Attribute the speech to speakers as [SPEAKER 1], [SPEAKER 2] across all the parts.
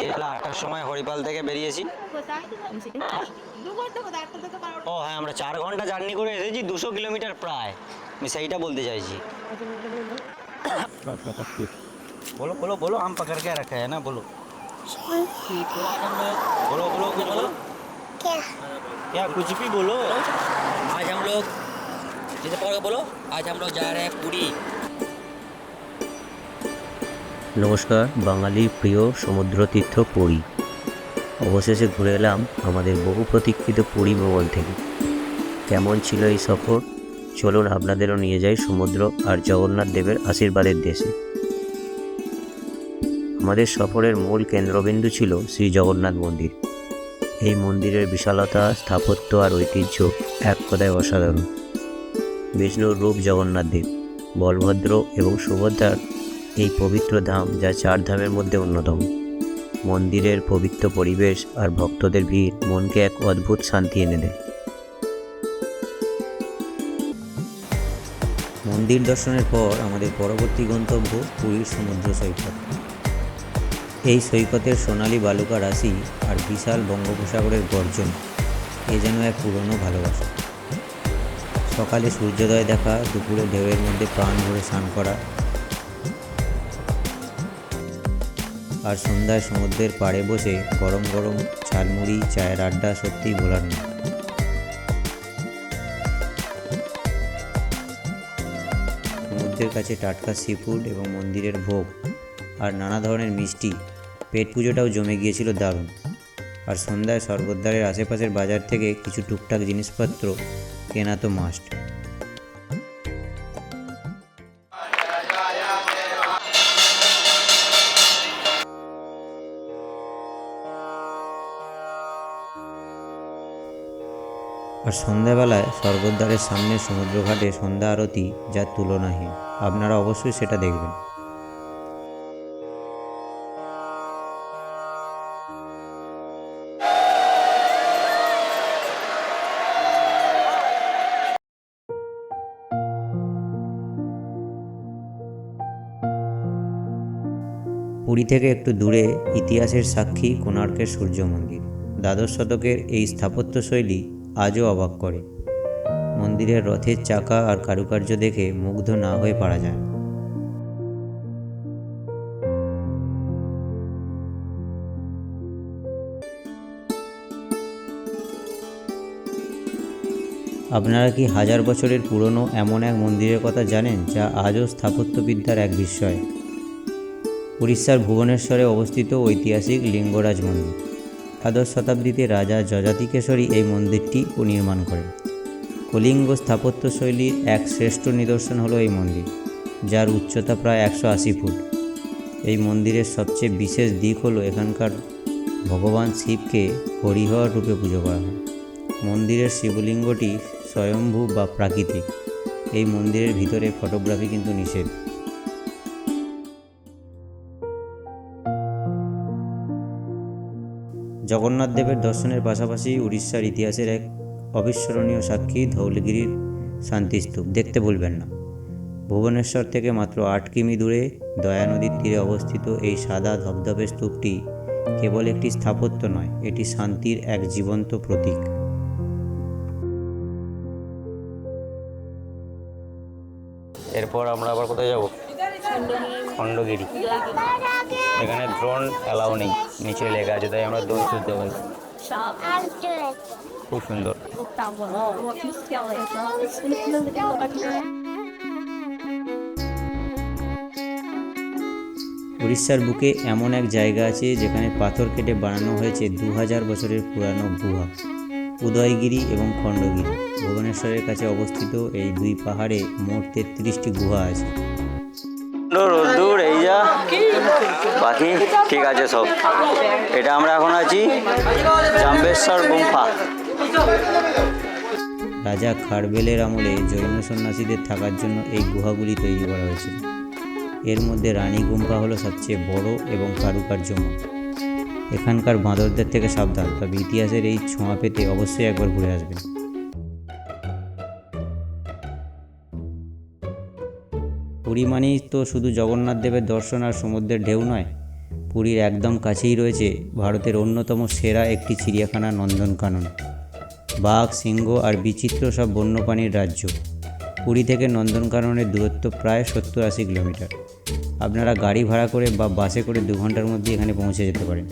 [SPEAKER 1] বেলা আটটার সময় হরিপাল থেকে বেরিয়েছি।
[SPEAKER 2] ও হ্যাঁ আমরা চার ঘণ্টা জার্নি করে এসেছি দুশো কিলোমিটার প্রায়। আমি সেইটা বলতে চাইছি। বলো বলো বলো আম পাকার কে রাখা হ্যাঁ না বলো। বলো বলো
[SPEAKER 3] क्या
[SPEAKER 2] कुछ भी बोलो
[SPEAKER 4] आज हम लोग जिसे पकड़ के बोलो आज हम लोग जा रहे हैं पुरी
[SPEAKER 5] নমস্কার বাঙালির প্রিয় সমুদ্র তীর্থ পুরী অবশেষে ঘুরে এলাম আমাদের বহু প্রতীক্ষিত পুরী ভ্রমণ থেকে কেমন ছিল এই সফর চলুন আপনাদেরও নিয়ে যাই সমুদ্র আর জগন্নাথ দেবের আশীর্বাদের দেশে আমাদের সফরের মূল কেন্দ্রবিন্দু ছিল শ্রী জগন্নাথ মন্দির এই মন্দিরের বিশালতা স্থাপত্য আর ঐতিহ্য এক কথায় অসাধারণ বিষ্ণুর রূপ জগন্নাথ দেব, বলভদ্র এবং সুভদ্রার এই পবিত্র ধাম যা চার ধামের মধ্যে অন্যতম। মন্দিরের পবিত্র পরিবেশ আর ভক্তদের ভিড় মনকে এক অদ্ভুত শান্তি এনে দেয়। মন্দির দর্শনের পর আমাদের পরবর্তী গন্তব্য পুরীর সমুদ্র সৈকত। এই সৈকতের সোনালি বালুকা রাশি আর বিশাল বঙ্গোপসাগরের গর্জন, এ যেন এক পুরনো ভালোবাসা। সকালে সূর্যোদয় দেখা, দুপুরে ঢেউয়ের মধ্যে প্রাণ ভরে স্নান করা। আর সন্ধ্যায় সমুদ্রের পাড়ে বসে গরম গরম ঝালমুড়ি, চায়ের আড্ডা সত্যিই ভোলার না। সমুদ্রের কাছে টাটকা সি ফুড এবং মন্দিরের ভোগ আর নানা ধরনের মিষ্টি, পেট পুজোটাও জমে গিয়েছিল দারুণ। আর সন্ধ্যায় স্বর্গদ্বারের আশেপাশের বাজার থেকে কিছু টুকটাক জিনিসপত্র কেনা তো মাস্ট আর সন্ধ্যাবেলায় স্বর্গদ্বারের সামনে সমুদ্রঘাটে সন্ধ্যা আরতি যা তুলনাহীন আপনারা অবশ্যই সেটা দেখবেন। পুরী থেকে একটু দূরে ইতিহাসের সাক্ষী কোণার্কের সূর্য মন্দির। দ্বাদশ শতকের এই স্থাপত্যশৈলী আজও অবাক করে। মন্দিরের রথের চাকা আর কারুকার্য দেখে মুগ্ধ না হয়ে পারা যায়। আপনারা কি হাজার বছরের পুরনো এমন এক মন্দিরের কথা জানেন যা আজও স্থাপত্যবিদ্যার এক বিস্ময়? উড়িষ্যার ভুবনেশ্বরে অবস্থিত ঐতিহাসিক লিঙ্গরাজ মন্দির। দ্বাদশ শতাব্দীতে রাজা যজাতিকেশরী এই মন্দিরটি নির্মাণ করেন। কলিঙ্গ স্থাপত্যশৈলীর এক শ্রেষ্ঠ নিদর্শন হলো এই মন্দির, যার উচ্চতা প্রায় একশো আশি ফুট। এই মন্দিরের সবচেয়ে বিশেষ দিক হলো এখানকার ভগবান শিবকে হরিহর রূপে পুজো করা হয়। মন্দিরের শিবলিঙ্গটি স্বয়ম্ভূ বা প্রাকৃতিক। এই মন্দিরের ভিতরে ফটোগ্রাফি কিন্তু নিষেধ। জগন্নাথ দেবের দর্শনের পাশাপাশি উড়িষ্যার ইতিহাসের এক অবিস্মরণীয় সাক্ষী ধৌলগিরির শান্তিস্তূপ। দেখতে ভুলবেন না। ভুবনেশ্বর থেকে মাত্র আট কিমি দূরে দয়া নদীর তীরে অবস্থিত এই সাদা ধবধবে স্তূপটি কেবল একটি স্থাপত্য নয়, এটি শান্তির এক জীবন্ত প্রতীক।
[SPEAKER 2] এরপর আমরা আবার কোথায় যাব? খণ্ডগিরি। এখানে ড্রোন অ্যালাউ নেই, নিচে লেখা আছে, তাই আমরা দৌড় শুনতে পারি। খুব সুন্দর।
[SPEAKER 5] উড়িষ্যার বুকে এমন এক জায়গা আছে যেখানে পাথর কেটে বানানো হয়েছে দু হাজার বছরের পুরানো গুহা, উদয়গিরি এবং খণ্ডগিরি। ভুবনেশ্বরের কাছে অবস্থিত এই দুই পাহাড়ে মোট তেত্রিশটি গুহা আছে।
[SPEAKER 2] রোদ্দুর বাকি, ঠিক আছে সব। এটা আমরা এখন আছি জাম্বেশ্বর গুম্ফা।
[SPEAKER 5] রাজা খারবেলের আমলে জৈন সন্ন্যাসীদের থাকার জন্য এই গুহাগুলি তৈরি করা হয়েছিল। এর মধ্যে রানী গুম্ফা হলো সবচেয়ে বড় এবং কারুকার্যময়। এখানকার বাঁদরদের থেকে সাবধান, তবে ইতিহাসের এই ছোঁয়া পেতে অবশ্যই একবার ঘুরে আসবেন। পুরী মানেই তো শুধু জগন্নাথ দেবের দর্শন আর সমুদ্রের ঢেউ নয়, পুরীর একদম কাছেই রয়েছে ভারতের অন্যতম সেরা একটি চিড়িয়াখানা নন্দনকানন। বাঘ, সিংহ আর বিচিত্র সব বন্যপ্রাণীর রাজ্য। পুরী থেকে নন্দনকাননের দূরত্ব প্রায় সত্তর আশি কিলোমিটার। আপনারা গাড়ি ভাড়া করে বা বাসে করে দু ঘণ্টার মধ্যে এখানে পৌঁছে যেতে পারেন।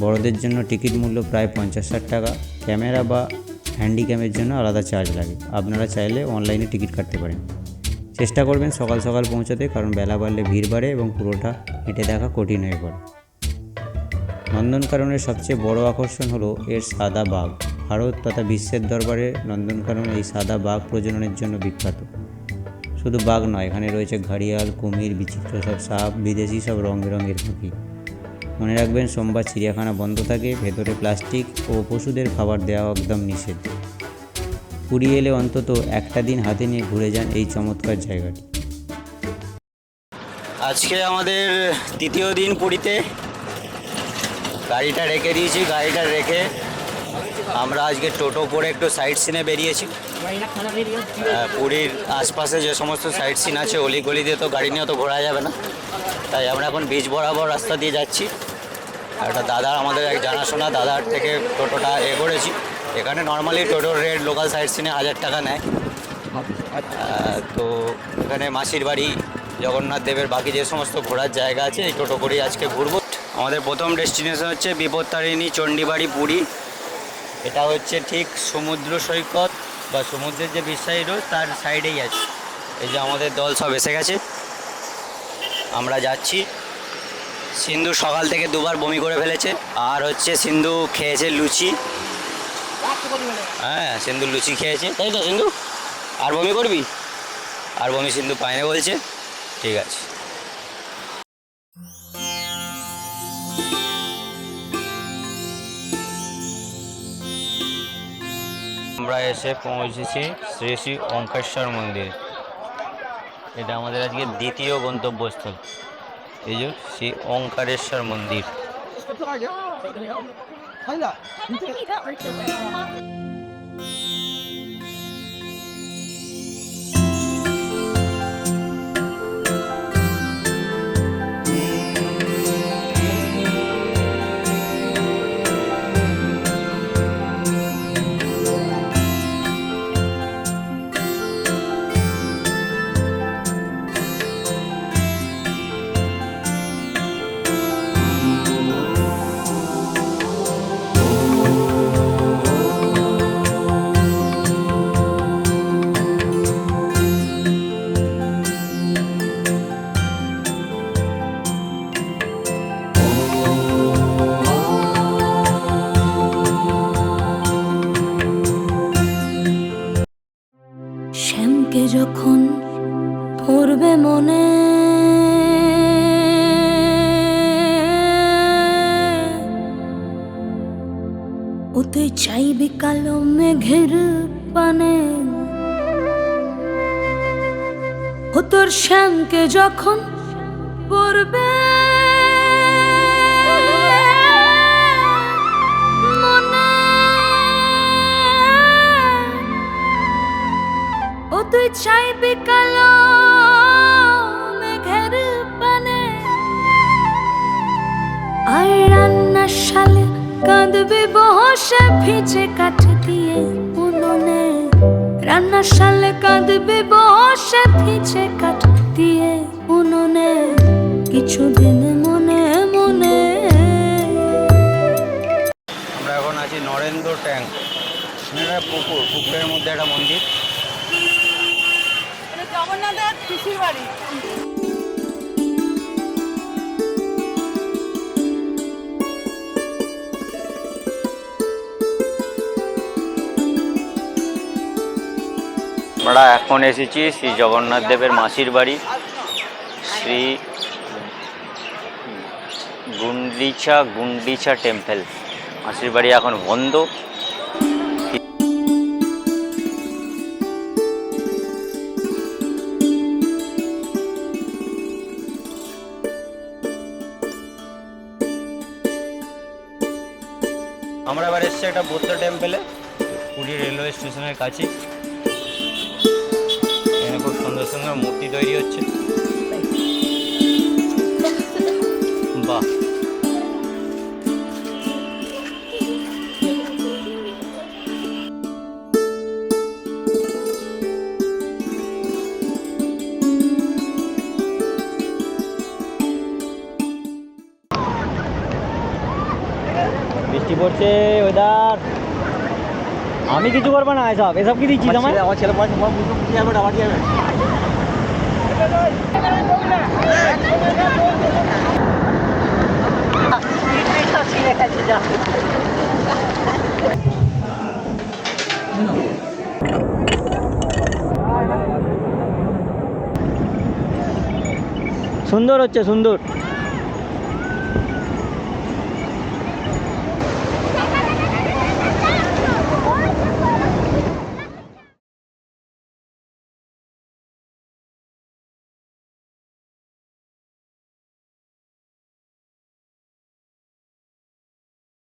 [SPEAKER 5] বড়দের জন্য টিকিট মূল্য প্রায় পঞ্চাশ ষাট টাকা। ক্যামেরা বা হ্যান্ডিক্যামের জন্য আলাদা চার্জ লাগে। আপনারা চাইলে অনলাইনে টিকিট কাটতে পারেন। চেষ্টা করবেন সকাল সকাল পৌঁছাতে, কারণ বেলা বাড়লে ভিড় বাড়ে এবং পুরোটা হেঁটে দেখা কঠিন হয়ে পড়ে। নন্দনকাননের সবচেয়ে বড় আকর্ষণ হলো এর সাদা বাঘ। ভারত তথা বিশ্বের দরবারে নন্দনকানন এই সাদা বাঘ প্রজননের জন্য বিখ্যাত। শুধু বাঘ নয়, এখানে রয়েছে ঘাড়িয়াল, কুমির, বিচিত্র সব সাপ, বিদেশি সব রং বেরঙের পাখি। মনে রাখবেন, সোমবার চিড়িয়াখানা বন্ধ থাকে, ভেতরে প্লাস্টিক ও পশুদের খাবার দেওয়া একদম নিষেধ। পুরী এলে অন্তত একটা দিন হাতে নিয়ে ঘুরে যান এই চমৎকার জায়গাটি।
[SPEAKER 2] আজকে আমাদের তৃতীয় দিন পুরীতে। গাড়িটা রেখে দিয়েছি গাড়িটা রেখে আমরা আজকে টোটো করে একটু সাইড সিনে বেরিয়েছি। আহ, পুরীর আশপাশে যে সমস্ত সাইড সিন আছে অলি গলি দিয়ে তো গাড়ি নিয়ে তো ঘোরা যাবে না। তাই আমরা এখন বীজ বরাবর রাস্তা দিয়ে যাচ্ছি। একটা দাদার আমাদের এক জানাশোনা দাদার থেকে টোটোটা এ করেছি। এখানে নর্মালি টোটোর রেট লোকাল সাইড সিনে হাজার টাকা নেয়। তো এখানে মাসির বাড়ি, জগন্নাথ দেবের বাকি যে সমস্ত ঘোরার জায়গা আছে, এই টোটো করেই আজকে ঘুরবো। আমাদের প্রথম ডেস্টিনেশন হচ্ছে বিপত্তারিণী, চণ্ডীবাড়ি, পুরী। এটা হচ্ছে ঠিক সমুদ্র সৈকত বা সমুদ্রের যে বিশ্বাসী রোড তার সাইডেই আছে। এই যে আমাদের দল সব এসে গেছে। আমরা যাচ্ছি। সিন্ধু সকাল থেকে দুবার বমি করে ফেলেছে। আর হচ্ছে সিন্ধু খেয়েছে লুচি। হ্যাঁ সিন্ধু লুচি খেয়েছে। তাই তো সিন্ধু? আর বমি করবি? আর বমি সিন্ধু পায়নি বলছে। ঠিক আছে। আমরা এসে পৌঁছেছি শ্রী শ্রী ওঙ্কেশ্বর মন্দির। এটা আমাদের আজকে দ্বিতীয় গন্তব্যস্থল। এই যে শ্রী ওঙ্কারেশ্বর মন্দির।
[SPEAKER 3] 真的？今天你的儿子回来了吗？পড়বে মনে। ওতে চাই কালো মেঘের পানে। ও তোর শ্যামকে যখন পড়বে ভিজে কাঠ দিয়ে উনুনে রান্নার শালে কাঁদবি বসে ভিজে কাঠ দিয়ে উনুনে কিছুদিন মনে মনে।
[SPEAKER 2] আমরা এখন আছি নরেন্দ্র ট্যাঙ্ক। এটা পুকুর পুকুরের মধ্যে একটা মন্দির।
[SPEAKER 1] জগন্নাথের পিসির বাড়ি
[SPEAKER 2] আমরা এখন এসেছি শ্রী জগন্নাথ দেবের মাসির বাড়ি, শ্রী গুন্ডিচা গুন্ডিচা টেম্পল। মাসির বাড়ি এখন বন্ধ। আমরা এবার এসেছি একটা বৌদ্ধ টেম্পলে, পুরী রেলওয়ে স্টেশনের কাছে সুন্দর মূর্তি তৈরি হচ্ছে। বাহ। বৃষ্টি পড়ছে ওয়েদার আমি কিছু করব না এসব এসব কি দিচ্ছিস আমার
[SPEAKER 6] ছেলে পাঁচ আমার বুঝতে আমার যাবে। না আমার যাবে
[SPEAKER 2] সুন্দর হচ্ছে সুন্দর